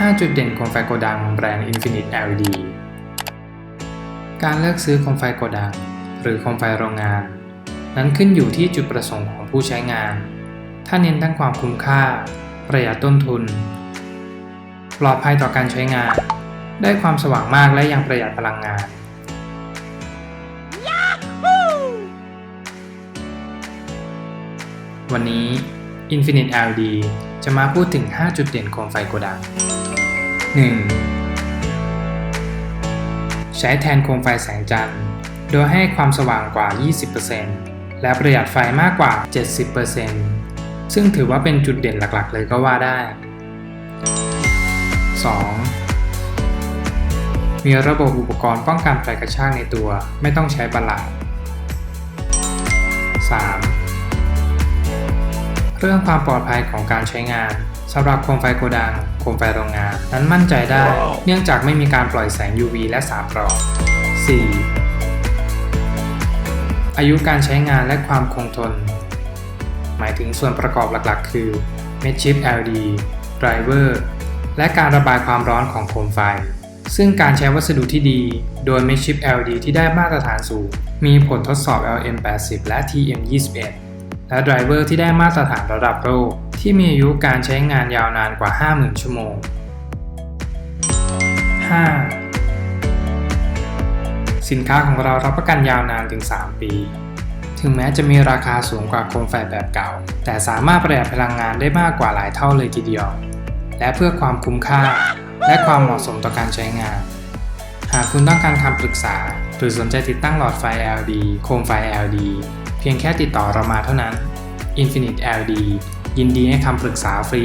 5 จุดเด่นโคมไฟโกดังแบรนด์ Infinite LED การเลือกซื้อโคมไฟโกดัง หรือโคมไฟโรงงาน นั้นขึ้นอยู่ที่จุดประสงค์ของผู้ใช้งาน ถ้าเน้นทั้งความคุ้มค่า ประหยัดต้นทุน ปลอดภัยต่อการใช้งาน ได้ความสว่างมากและยังประหยัดพลังงาน วันนี้ Infinite LED จะมาพูดถึง 5 จุดเด่นโคมไฟโกดัง 1. ใช้แทนโคมไฟแสงจันทร์ โดยให้ความสว่างกว่า 20%และประหยัดไฟมากกว่า 70%ซึ่งถือว่าเป็นจุดเด่นหลักๆ เลยก็ว่าได้ 2. มีระบบอุปกรณ์ป้องกันไฟกระชากในตัว ไม่ต้องใช้บัลลัง 3. เรื่องความปลอดภัยของการใช้งานสำหรับโคมไฟโกดัง โคมไฟโรงงาน นั้นมั่นใจได้ เนื่องจากไม่มีการปล่อยแสง UV และสารปลอม 4. อายุการใช้งานและความคงทน หมายถึงส่วนประกอบหลักๆ คือ m e d chip LED driver และการระบายความร้อนของโคมไฟ ซึ่งการใช้วัสดุที่ดี โดย m e d chip LED ที่ได้มาตรฐานสูง มีผลทดสอบ LM80 และ TM21 และไดรเวอร์ที่ได้มาตรฐานระดับโลกที่มีอายุการใช้งานยาวนานกว่า 50,000 ชั่วโมง 5. สินค้าของเรารับประกันยาวนานถึง 3 ปี ถึงแม้จะมีราคาสูงกว่าโคมไฟแบบเก่า แต่สามารถประหยัดพลังงานได้มากกว่าหลายเท่าเลยทีเดียว และเพื่อความคุ้มค่า และความเหมาะสมต่อการใช้งาน หากคุณต้องการคำปรึกษา หรือสนใจติดตั้งหลอดไฟ LED โคมไฟ LED พียงแค่ติดต่อเรามาเท่านั้น Infinite LED ยินดีให้คำปรึกษาฟรี